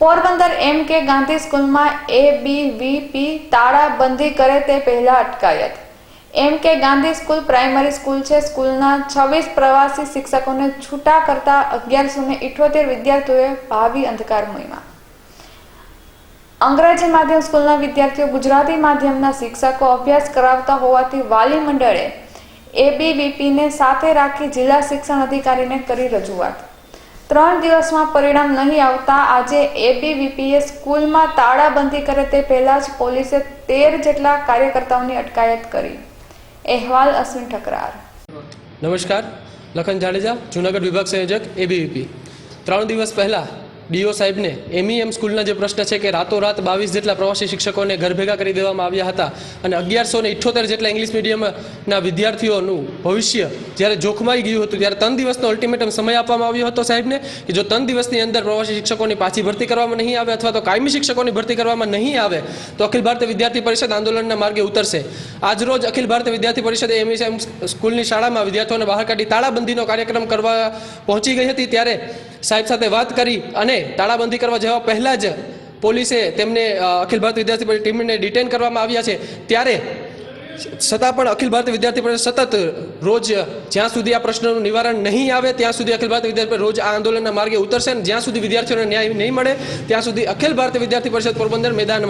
પોરબંદર એમ કે ગાંધી સ્કૂલમાં એ બી વી પી તાળાબંધી કરે તે પહેલા અટકાયત. એમ કે ગાંધી સ્કૂલ પ્રાઇમરી સ્કૂલ છે, સ્કૂલના છવ્વીસ પ્રવાસી શિક્ષકોને છૂટા કરતા અગિયારસો ને ઇઠોતેર વિદ્યાર્થીઓએ ભાવિ અંધકાર અંધકારમયમાં અંગ્રેજી માધ્યમ સ્કૂલના વિદ્યાર્થીઓ ગુજરાતી માધ્યમના શિક્ષકો અભ્યાસ કરાવતા હોવાથી વાલી મંડળે એબીવીપીને સાથે રાખી જિલ્લા શિક્ષણ અધિકારીને કરી રજૂઆત. ત્રણ દિવસમાં પરિણામ નહીં આવતા. આજે એબીવીપીએ સ્કૂલમાં તાળાબંધી કરે તે પહેલાં જ પોલીસે તેર જેટલા કાર્યકર્તાઓની અટકાયત કરી. અહેવાલ અશ્વિન ઠકરાર. નમસ્કાર. લખન જાડેજા, જૂનાગઢ વિભાગ સંયોજક એબીવીપી ત્રણ દિવસ પહેલાં ડીઓ સાહેબને એમઈએમ સ્કૂલના જે પ્રશ્ન છે કે રાતોરાત બાવીસ જેટલા પ્રવાસી શિક્ષકોને ઘર ભેગા કરી દેવામાં આવ્યા હતા અને અગિયારસો ને ઇઠ્ઠોતેર જેટલા ઇંગ્લિશ મીડિયમના વિદ્યાર્થીઓનું ભવિષ્ય જ્યારે જોખમાઈ ગયું હતું, ત્યારે ત્રણ દિવસનો અલ્ટિમેટમ સમય આપવામાં આવ્યો હતો સાહેબને કે જો ત્રણ દિવસની અંદર પ્રવાસી શિક્ષકોની પાછી ભરતી કરવામાં નહીં આવે અથવા તો કાયમી શિક્ષકોની ભરતી કરવામાં નહીં આવે, તો અખિલ ભારતીય વિદ્યાર્થી પરિષદ આંદોલનના માર્ગે ઉતરશે. આજરોજ અખિલ ભારતીય વિદ્યાર્થી પરિષદે એમઈએમ સ્કૂલની શાળામાં વિદ્યાર્થીઓને બહાર કાઢી તાળાબંધીનો કાર્યક્રમ કરવા પહોંચી ગઈ હતી, ત્યારે સાહેબ સાથે વાત કરી અને તાળાબંધી કરવા જવા પહેલાં જ પોલીસે તેમને અખિલ ભારત વિદ્યાર્થી ટીમને ડિટેન કરવામાં આવ્યા છે. ત્યારે છતાં પણ અખિલ ભારતીય વિદ્યાર્થી પરિષદ સતત રોજ જ્યાં સુધી આ પ્રશ્નનું નિવારણ નહીં આવે, ત્યાં સુધી અખિલ ભારતીય વિદ્યાર્થી રોજ આ આંદોલનના માર્ગે ઉતરશે અને જ્યાં સુધી વિદ્યાર્થીઓને ન્યાય નહીં મળે, ત્યાં સુધી અખિલ ભારતીય વિદ્યાર્થી પરિષદ પોરબંદર મેદાનમાં